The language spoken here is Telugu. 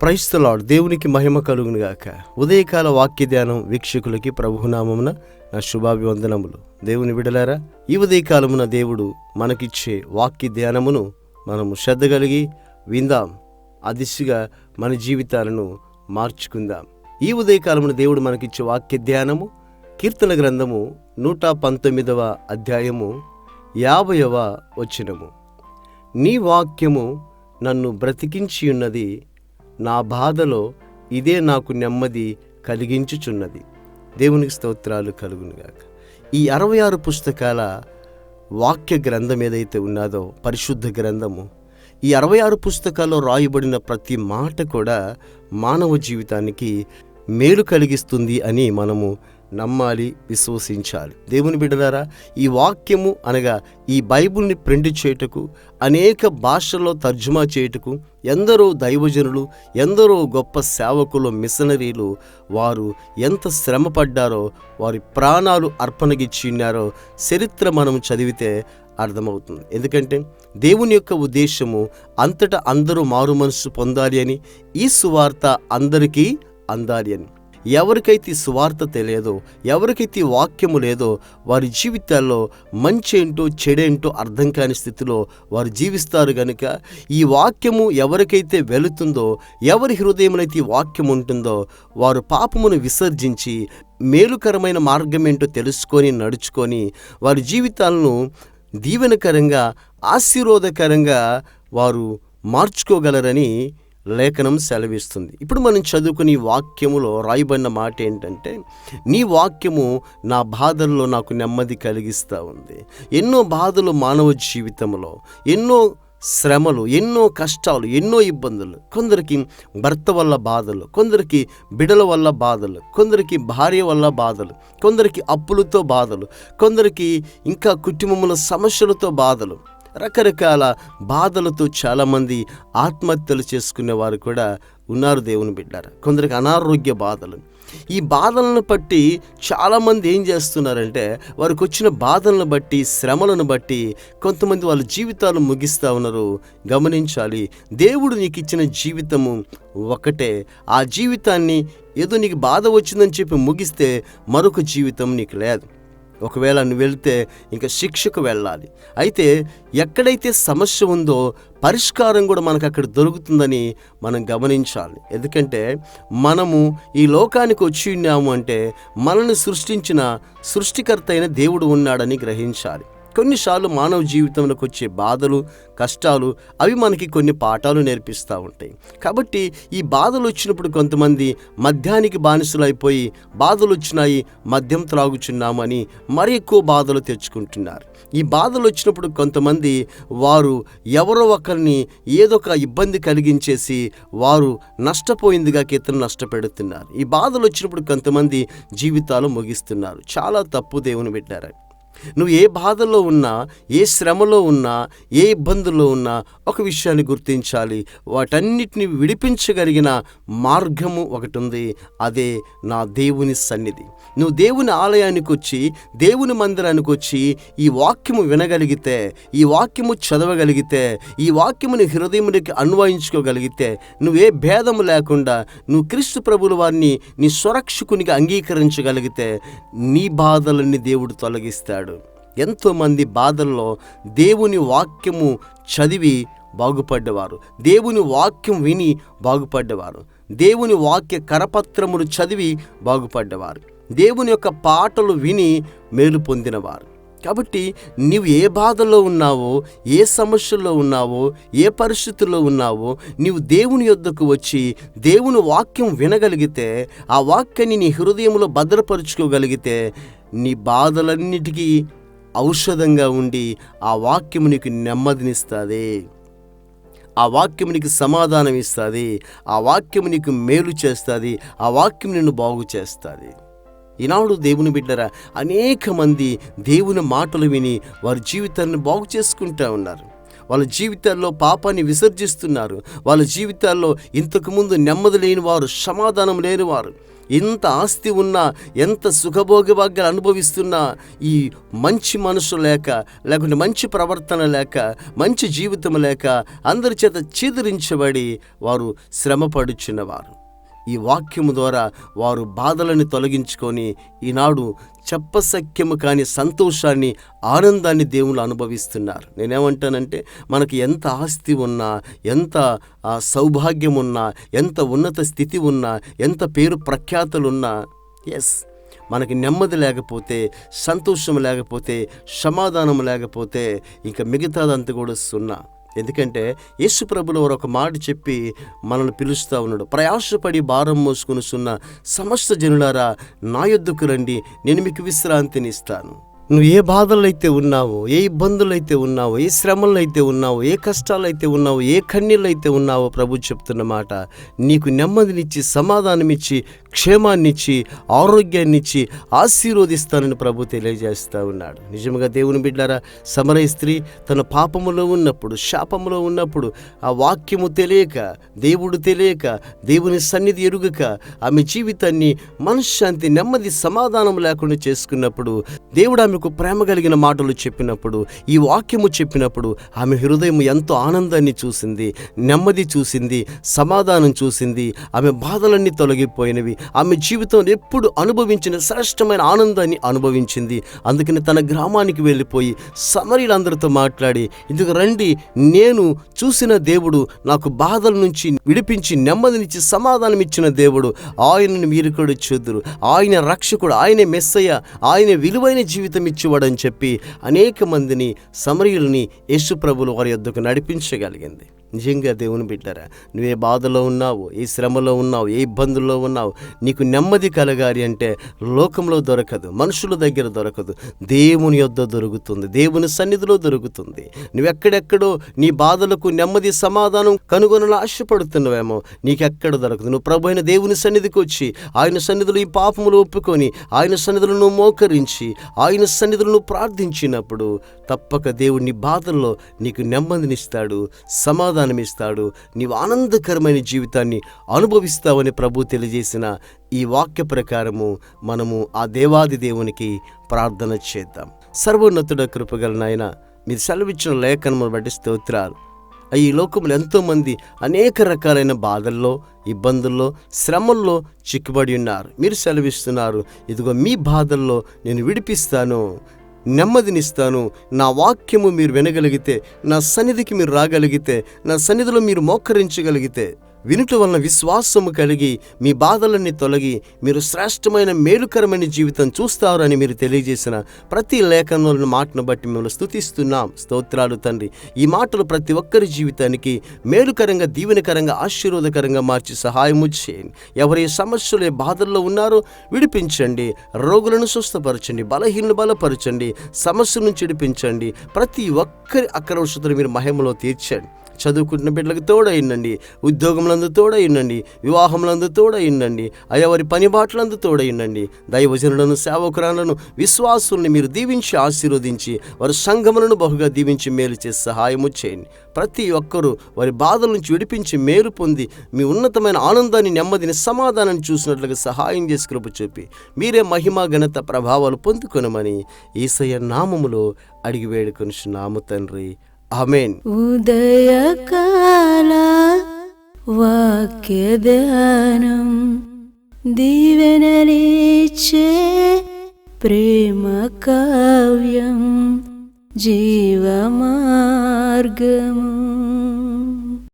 క్రైస్తలాడ్ దేవునికి మహిమ కలుగును గాక. ఉదయకాల వాక్య ధ్యానం వీక్షకులకి ప్రభునామమున నా శుభాభివందనములు. దేవుని విడలారా ఈ ఉదయకాలమున దేవుడు మనకిచ్చే వాక్య ధ్యానమును మనము శ్రద్ధ కలిగి విందాం. ఆ దిశగా మన జీవితాలను మార్చుకుందాం. ఈ ఉదయకాలమున దేవుడు మనకిచ్చే వాక్య ధ్యానము కీర్తన గ్రంథము నూట పంతొమ్మిదవ అధ్యాయము యాభైవ వచనము. నీ వాక్యము నన్ను బ్రతికించి ఉన్నది నా బాధలో ఇదే నాకు నెమ్మది కలిగించుచున్నది. దేవునికి స్తోత్రాలు కలుగునుగాక ఈ అరవై ఆరు పుస్తకాల వాక్య గ్రంథం ఏదైతే ఉన్నదో పరిశుద్ధ గ్రంథము ఈ అరవై ఆరు పుస్తకాల్లో రాయబడిన ప్రతి మాట కూడా మానవ జీవితానికి మేలు కలిగిస్తుంది అని మనము నమ్మాలి విశ్వసించాలి. దేవుని బిడ్డలారా ఈ వాక్యము అనగా ఈ బైబిల్ని ప్రింట్ చేయుటకు అనేక భాషల్లో తర్జుమా చేయుటకు ఎందరో దైవజనులు ఎందరో గొప్ప సేవకులు మిషనరీలు వారు ఎంత శ్రమ పడ్డారో వారి ప్రాణాలు అర్పణగిచ్చిన్నారో చరిత్ర మనం చదివితే అర్థమవుతుంది. ఎందుకంటే దేవుని యొక్క ఉద్దేశము అంతటా అందరూ మారు మనసు పొందాలి అని ఈ సువార్త అందరికీ అందాలి అని. ఎవరికైతే ఈ సువార్త తెలియదో ఎవరికైతే వాక్యము లేదో వారి జీవితాల్లో మంచి ఏంటో చెడేంటో అర్థం కాని స్థితిలో వారు జీవిస్తారు గనుక ఈ వాక్యము ఎవరికైతే వెళుతుందో ఎవరి హృదయంలో వాక్యం ఉంటుందో వారు పాపమును విసర్జించి మేలుకరమైన మార్గం ఏంటో తెలుసుకొని నడుచుకొని వారి జీవితాలను దీవెనకరంగా ఆశీర్వాదకరంగా వారు మార్చుకోగలరని లేఖనం సెలవిస్తుంది. ఇప్పుడు మనం చదువుకుని వాక్యములో రాయబడిన మాట ఏంటంటే నీ వాక్యము నా బాధల్లో నాకు నెమ్మది కలిగిస్తూ ఉంది. ఎన్నో బాధలు మానవ జీవితంలో ఎన్నో శ్రమలు ఎన్నో కష్టాలు ఎన్నో ఇబ్బందులు కొందరికి భర్త వల్ల బాధలు కొందరికి బిడల వల్ల బాధలు కొందరికి భార్య వల్ల బాధలు కొందరికి అప్పులతో బాధలు కొందరికి ఇంకా కుటుంబంలో సమస్యలతో బాధలు రకరకాల బాధలతో చాలామంది ఆత్మహత్యలు చేసుకునే వారు కూడా ఉన్నారు దేవుని బిడ్డారు. కొందరికి అనారోగ్య బాధలు. ఈ బాధలను బట్టి చాలామంది ఏం చేస్తున్నారంటే వారికి వచ్చిన బాధలను బట్టి శ్రమలను బట్టి కొంతమంది వాళ్ళ జీవితాలు ముగిస్తూ ఉన్నారు. గమనించాలి దేవుడు నీకు ఇచ్చిన జీవితము ఒకటే. ఆ జీవితాన్ని ఏదో నీకు బాధ వచ్చిందని చెప్పి ముగిస్తే మరొక జీవితం నీకు లేదు. ఒకవేళ నువ్వు వెళితే ఇంకా శిక్షకు వెళ్ళాలి. అయితే ఎక్కడైతే సమస్య ఉందో పరిష్కారం కూడా మనకు అక్కడ దొరుకుతుందని మనం గమనించాలి. ఎందుకంటే మనము ఈ లోకానికి వచ్చి ఉన్నాము అంటే మనల్ని సృష్టించిన సృష్టికర్త అయిన దేవుడు ఉన్నాడని గ్రహించాలి. కొన్నిసార్లు మానవ జీవితంలోకి వచ్చే బాధలు కష్టాలు అవి మనకి కొన్ని పాఠాలు నేర్పిస్తూ ఉంటాయి. కాబట్టి ఈ బాధలు వచ్చినప్పుడు కొంతమంది మద్యానికి బానిసలైపోయి బాధలు వచ్చినాయి మద్యం త్రాగుచున్నామని మరి ఎక్కువ బాధలు తెచ్చుకుంటున్నారు. ఈ బాధలు వచ్చినప్పుడు కొంతమంది వారు ఎవరో ఒకరిని ఏదో ఒక ఇబ్బంది కలిగించేసి వారు నష్టపోయిందిగా ఇతను నష్టపెడుతున్నారు. ఈ బాధలు వచ్చినప్పుడు కొంతమంది జీవితాలు ముగిస్తున్నారు. చాలా తప్పు దేవుని పెట్టారు నువ్వు ఏ బాధలో ఉన్నా ఏ శ్రమలో ఉన్నా ఏ ఇబ్బందుల్లో ఉన్నా ఒక విషయాన్ని గుర్తించాలి. వాటన్నిటిని విడిపించగలిగిన మార్గము ఒకటి ఉంది అదే నా దేవుని సన్నిధి. నువ్వు దేవుని ఆలయానికి వచ్చి దేవుని మందిరానికి వచ్చి ఈ వాక్యము వినగలిగితే ఈ వాక్యము చదవగలిగితే ఈ వాక్యముని హృదయమునికి అన్వయించుకోగలిగితే నువ్వే భేదము లేకుండా నువ్వు క్రీస్తు ప్రభుల వారిని నీ స్వరక్షకునిగా అంగీకరించగలిగితే నీ బాధలన్నీ దేవుడు తొలగిస్తాడు. ఎంతోమంది బాధల్లో దేవుని వాక్యము చదివి బాగుపడ్డవారు. దేవుని వాక్యం విని బాగుపడ్డవారు. దేవుని వాక్య కరపత్రములు చదివి బాగుపడ్డవారు. దేవుని యొక్క పాటలు విని మేలు పొందినవారు. కాబట్టి నీవు ఏ బాధలో ఉన్నావో ఏ సమస్యల్లో ఉన్నావో ఏ పరిస్థితుల్లో ఉన్నావో నీవు దేవుని యొద్దకు వచ్చి దేవుని వాక్యం వినగలిగితే ఆ వాక్యాన్ని నీ హృదయంలో భద్రపరుచుకోగలిగితే నీ బాధలన్నిటికీ ఔషధంగా ఉండి ఆ వాక్యము నీకు నెమ్మదినిస్తుంది. ఆ వాక్యం నీకు సమాధానం ఇస్తుంది ఆ వాక్యం నీకు మేలు చేస్తుంది. ఆ వాక్యం నిన్ను బాగు చేస్తుంది. ఈనాడు దేవుని బిడ్డరా అనేక మంది దేవుని మాటలు విని వారి జీవితాన్ని బాగు చేసుకుంటూ ఉన్నారు. వాళ్ళ జీవితాల్లో పాపాన్ని విసర్జిస్తున్నారు. వాళ్ళ జీవితాల్లో ఇంతకుముందు నెమ్మది లేని వారు సమాధానం లేని వారు ఆస్తి ఉన్నా ఎంత సుఖభోగభాగ్యాలు అనుభవిస్తున్నా ఈ మంచి మనసు లేక లేకుంటే మంచి ప్రవర్తన లేక మంచి జీవితం లేక అందరి చేత చీదరించబడి వారు శ్రమపడుచున్నవారు ఈ వాక్యము ద్వారా వారు బాధలను తొలగించుకొని ఈనాడు చెప్పసఖ్యము కాని సంతోషాన్ని ఆనందాన్ని దేవుళ్ళు అనుభవిస్తున్నారు. నేనేమంటానంటే మనకి ఎంత ఆస్తి ఉన్నా ఎంత సౌభాగ్యం ఉన్నా ఎంత ఉన్నత స్థితి ఉన్నా ఎంత పేరు ప్రఖ్యాతలున్నా ఎస్ మనకి నెమ్మది లేకపోతే సంతోషం లేకపోతే సమాధానం లేకపోతే ఇంకా మిగతాదంతా కూడా సున్నా. ఎందుకంటే యేసు ప్రభులు వారు ఒక మాట చెప్పి మనల్ని పిలుస్తూ ఉన్నాడు. ప్రయాసపడి భారం మోసుకుని సున్న సమస్త జనులారా నా యొద్దకు రండి నేను మీకు విశ్రాంతిని ఇస్తాను. నువ్వు ఏ బాధలు అయితే ఉన్నావో ఏ ఇబ్బందులు అయితే ఉన్నావో ఏ శ్రమలు అయితే ఉన్నావో ఏ కష్టాలు అయితే ఉన్నావో ఏ కన్నీళ్ళు అయితే ఉన్నావో ప్రభు చెప్తున్న మాట నీకు నెమ్మదినిచ్చి సమాధానమిచ్చి క్షేమాన్నిచ్చి ఆరోగ్యాన్నిచ్చి ఆశీర్వదిస్తానని ప్రభు తెలియజేస్తూ ఉన్నాడు. నిజంగా దేవుని బిడ్డారా సమరయ స్త్రీ తన పాపములో ఉన్నప్పుడు శాపములో ఉన్నప్పుడు ఆ వాక్యము తెలియక దేవుడు తెలియక దేవుని సన్నిధి ఎరుగక ఆమె జీవితాన్ని మనశ్శాంతి నెమ్మది సమాధానం లేకుండా చేసుకున్నప్పుడు దేవుడు ఆమెకు ప్రేమ కలిగిన మాటలు చెప్పినప్పుడు ఈ వాక్యము చెప్పినప్పుడు ఆమె హృదయం ఎంతో ఆనందాన్ని చూసింది నెమ్మది చూసింది సమాధానం చూసింది ఆమె బాధలన్నీ తొలగిపోయినవి. ఆమె జీవితంలో ఎప్పుడు అనుభవించిన శ్రేష్టమైన ఆనందాన్ని అనుభవించింది. అందుకని తన గ్రామానికి వెళ్ళిపోయి సమరీలందరితో మాట్లాడి ఇందుకు రండి నేను చూసిన దేవుడు నాకు బాధల నుంచి విడిపించి నెమ్మదినిచ్చి సమాధానం ఇచ్చిన దేవుడు. ఆయనను మీరు కూడా చూద్దురు ఆయన రక్షకుడు ఆయనే మెస్సయ్య. ఆయన విలువైన జీవితం ఇచ్చేవాడని చెప్పి అనేక మందిని సమరీయులని యేసు ప్రభులు వారి యొద్దకు నడిపించగలిగింది. నిజంగా దేవుని బిడ్డరా నువ్వే బాధలో ఉన్నావు ఏ శ్రమలో ఉన్నావు ఏ ఇబ్బందుల్లో ఉన్నావు నీకు నెమ్మది కలగాలి అంటే లోకంలో దొరకదు మనుషుల దగ్గర దొరకదు దేవుని యొద్ద దొరుకుతుంది దేవుని సన్నిధిలో దొరుకుతుంది. నువ్వెక్కడెక్కడో నీ బాధలకు నెమ్మది సమాధానం కనుగొనలు ఆశపడుతున్నావేమో నీకెక్కడ దొరకదు. నువ్వు ప్రభు అయిన దేవుని సన్నిధికి వచ్చి ఆయన సన్నిధిలో ఈ పాపములు ఒప్పుకొని ఆయన సన్నిధులను మోకరించి ఆయన సన్నిధులను ప్రార్థించినప్పుడు తప్పక దేవుని బాధల్లో నీకు నెమ్మదినిస్తాడు సమాధానమిస్తాడు. నీవు ఆనందకరమైన జీవితాన్ని అనుభవిస్తావని ప్రభు తెలియజేసిన ఈ వాక్య ప్రకారము మనము ఆ దేవాది దేవునికి ప్రార్థన చేద్దాం. సర్వోన్నతుడ కృపగల నాయన మీరు సెలవిచ్చిన లేఖనమును బట్టి స్తోత్రాలు. ఈ లోకంలో ఎంతోమంది అనేక రకాలైన బాధల్లో ఇబ్బందుల్లో శ్రమల్లో చిక్కుబడి ఉన్నారు. మీరు సెలవిస్తున్నారు ఇదిగో మీ బాధల్లో నేను విడిపిస్తాను. నెమ్మదినిస్తాను. నా వాక్యము మీరు వినగలిగితే నా సన్నిధికి మీరు రాగలిగితే నా సన్నిధిలో మీరు మోకరించగలిగితే. వినుట వలన విశ్వాసము కలిగి మీ బాధలన్నీ తొలగి మీరు శ్రేష్టమైన మేలుకరమైన జీవితం చూస్తారని మీరు తెలియజేసిన ప్రతి లేఖనంలోని మాటను బట్టి మిమ్మల్ని స్థుతిస్తున్నాం స్తోత్రాలు తండ్రి. ఈ మాటలు ప్రతి ఒక్కరి జీవితానికి మేలుకరంగా దీవెనకరంగా ఆశీర్వాదకరంగా మార్చి సహాయము చేయండి. ఎవరి సమస్యలు ఏ బాధల్లో ఉన్నారో విడిపించండి. రోగులను స్వస్థపరచండి. బలహీనలు బలపరచండి. సమస్య నుంచి విడిపించండి. ప్రతి ఒక్కరి అక్రవశతను మీరు మహిమలో తీర్చండి. చదువుకుంటున్న బిడ్డలకు తోడయ్యండి ఉద్యోగములందు తోడయ్యండి వివాహములందు తోడయ్యండి అయ్యా వారి పని బాటలందు తోడయ్యండి దైవజనులను సేవకురాలను విశ్వాసుల్ని మీరు దీవించి ఆశీర్వదించి వారి సంఘములను బహుగా దీవించి మేలు చేసి సహాయము చేయండి. ప్రతి ఒక్కరూ వారి బాధల నుంచి విడిపించి మేలు పొంది మీ ఉన్నతమైన ఆనందాన్ని నెమ్మదిని సమాధానాన్ని చూసినట్లుగా సహాయం చేసి కృప చూపి మీరే మహిమ ఘనత ప్రభావాలు పొందుకొనమని ఈసయ్య నామములో అడిగి వేడుకొనిచున్నాము తండ్రి. ఆమెన్ ఉదయకాల వాక్య ధ్యానం దీవెనలిచ్చే ప్రేమ కావ్యం జీవమార్గము